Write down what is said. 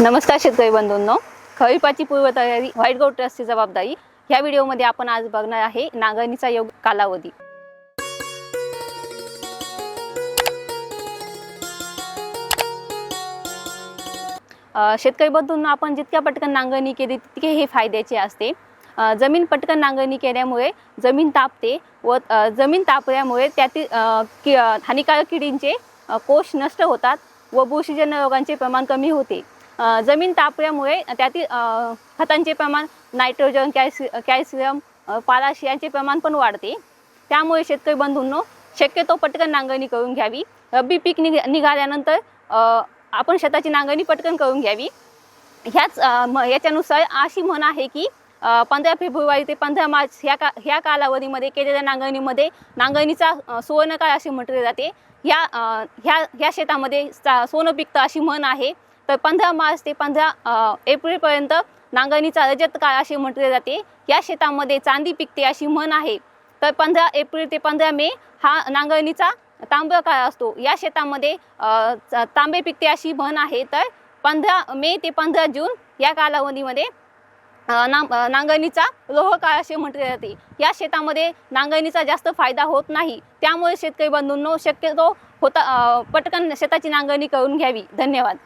नमस्कार शेतकरी बंधूंनो. खरीपाची पूर्वतयारी व्हाईट गोट ट्रस्टची जबाबदारी. ह्या व्हिडिओमध्ये आपण आज बघणार आहे नांगरणीचा योग कालावधी. शेतकरी बंधूंनो आपण जितक्या पटकन नांगरणी केली तितके हे फायद्याचे असते. जमीन पटकन नांगरणी केल्यामुळे जमीन तापते व जमीन तापल्यामुळे त्यातील कि हानिकारक किडींचे कोष नष्ट होतात व बुरशीजन्य रोगांचे प्रमाण कमी होते. जमीन तापल्यामुळे त्यातील खतांचे प्रमाण नायट्रोजन कॅल्सि कॅल्शियम पालाश यांचे प्रमाण पण वाढते. त्यामुळे शेतकरी बंधूंनो शक्यतो पटकन नांगरणी करून घ्यावी. रब्बी पीक निघ निघाल्यानंतर आपण शेताची नांगरणी पटकन करून घ्यावी. ह्याच म याच्यानुसार अशी म्हण आहे की पंधरा फेब्रुवारी ते पंधरा मार्च ह्या का ह्या कालावधीमध्ये केलेल्या नांगरणीमध्ये नांगरणीचा सुवर्णकाळ असे म्हटले जाते. ह्या ह्या ह्या शेतामध्ये सोनं पिकतं अशी म्हण आहे. तर पंधरा मार्च ते पंधरा एप्रिलपर्यंत नांगरणीचा रजत काळ असे म्हटले जाते. या शेतामध्ये चांदी पिकते अशी म्हण आहे. तर पंधरा एप्रिल ते पंधरा मे हा नांगरणीचा तांबडा काळ असतो. या शेतामध्ये तांबे पिकते अशी म्हण आहे. तर पंधरा मे ते पंधरा जून या कालावधीमध्ये नांगरणीचा लोह काळ असे म्हटले जाते. या शेतामध्ये नांगरणीचा जास्त फायदा होत नाही. त्यामुळे शेतकरी बंधूंनो शक्यतो होता पटकन शेताची नांगरणी करून घ्यावी. धन्यवाद.